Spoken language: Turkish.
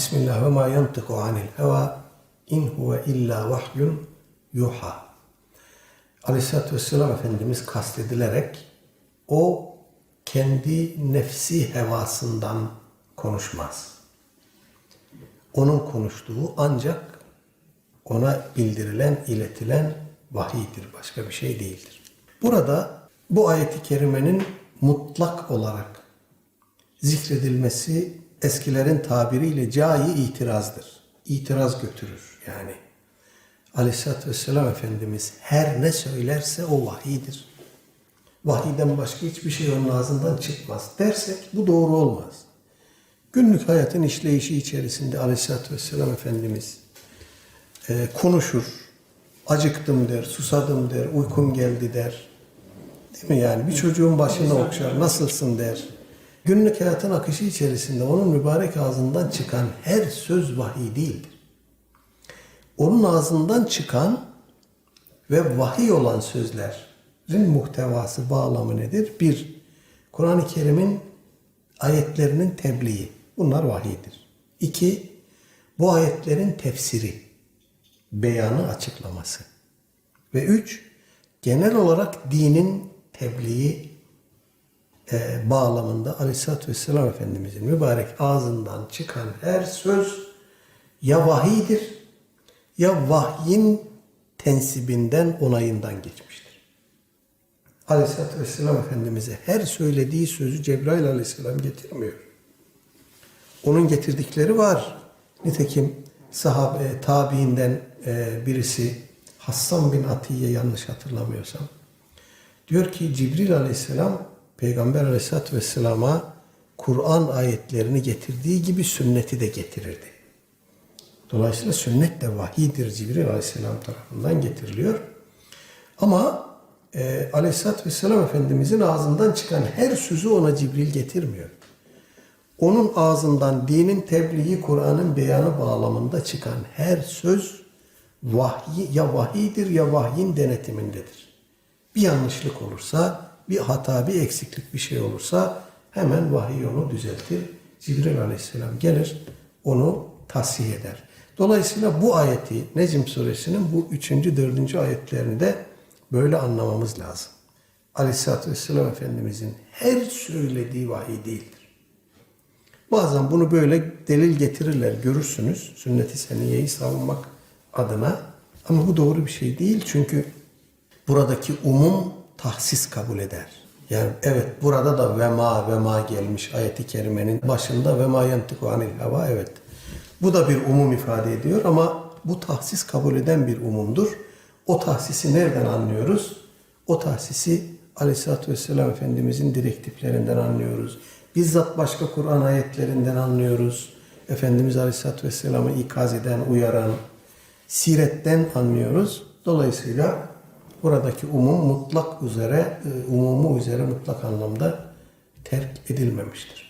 Bismillah ve ma yantiku anil heva in huve illa vahyun yuha. Aleyhisselatü Vesselam Efendimiz kastedilerek o kendi nefsi hevasından konuşmaz. Onun konuştuğu ancak ona bildirilen, iletilen vahiydir. Başka bir şey değildir. Burada bu ayeti kerimenin mutlak olarak zikredilmesi eskilerin tabiriyle cai itirazdır. İtiraz götürür yani. Aleyhisselatü Vesselam Efendimiz her ne söylerse o vahiydir. Vahiyden başka hiçbir şey onun ağzından çıkmaz dersek bu doğru olmaz. Günlük hayatın işleyişi içerisinde Aleyhisselatü Vesselam Efendimiz e, konuşur. Acıktım der, susadım der, uykum geldi der. Değil mi yani? Bir çocuğun başını okşar, nasılsın der. Günlük hayatın akışı içerisinde onun mübarek ağzından çıkan her söz vahiy değildir. Onun ağzından çıkan ve vahiy olan sözlerin muhtevası, bağlamı nedir? Bir, Kur'an-ı Kerim'in ayetlerinin tebliği. Bunlar vahiydir. İki, bu ayetlerin tefsiri, beyanı, açıklaması. Ve üç, genel olarak dinin tebliği e, bağlamında Aleyhisselatü Vesselam Efendimizin mübarek ağzından çıkan her söz ya vahidir ya vahyin tensibinden onayından geçmiştir. Aleyhisselatü Vesselam Efendimiz'e her söylediği sözü Cebrail Aleyhisselam getirmiyor. Onun getirdikleri var. Nitekim sahabe, tabiinden e, birisi Hassan bin Atiye yanlış hatırlamıyorsam diyor ki Cibril Aleyhisselam Peygamber Aleyhisselatü Vesselam'a Kur'an ayetlerini getirdiği gibi sünneti de getirirdi. Dolayısıyla sünnet de vahidir Cibril Aleyhisselam tarafından getiriliyor. Ama e, Aleyhisselatü Vesselam Efendimizin ağzından çıkan her sözü ona Cibril getirmiyor. Onun ağzından dinin tebliği, Kur'an'ın beyanı bağlamında çıkan her söz vahyi, ya vahidir ya vahyin denetimindedir. Bir yanlışlık olursa, bir hata, bir eksiklik bir şey olursa hemen vahiy onu düzeltir. Cibril Aleyhisselam gelir, onu tasih eder. Dolayısıyla bu ayeti Necm suresinin bu üçüncü, dördüncü ayetlerinde böyle anlamamız lazım. Aleyhisselatü Vesselam Efendimizin her söylediği vahiy değildir. Bazen bunu böyle delil getirirler, görürsünüz. Sünnet-i seniyeyi savunmak adına. Ama bu doğru bir şey değil çünkü buradaki umum tahsis kabul eder. Yani evet burada da vema vema gelmiş ayeti kerimenin başında vema yantiku anil hava evet. Bu da bir umum ifade ediyor ama bu tahsis kabul eden bir umumdur. O tahsisi nereden anlıyoruz? O tahsisi Aleyhisselatü Vesselam Efendimizin direktiflerinden anlıyoruz. Bizzat başka Kur'an ayetlerinden anlıyoruz. Efendimiz Aleyhisselatü Vesselam'ı ikaz eden, uyaran, siretten anlıyoruz. Dolayısıyla buradaki umum mutlak üzere, umumu üzere mutlak anlamda terk edilmemiştir.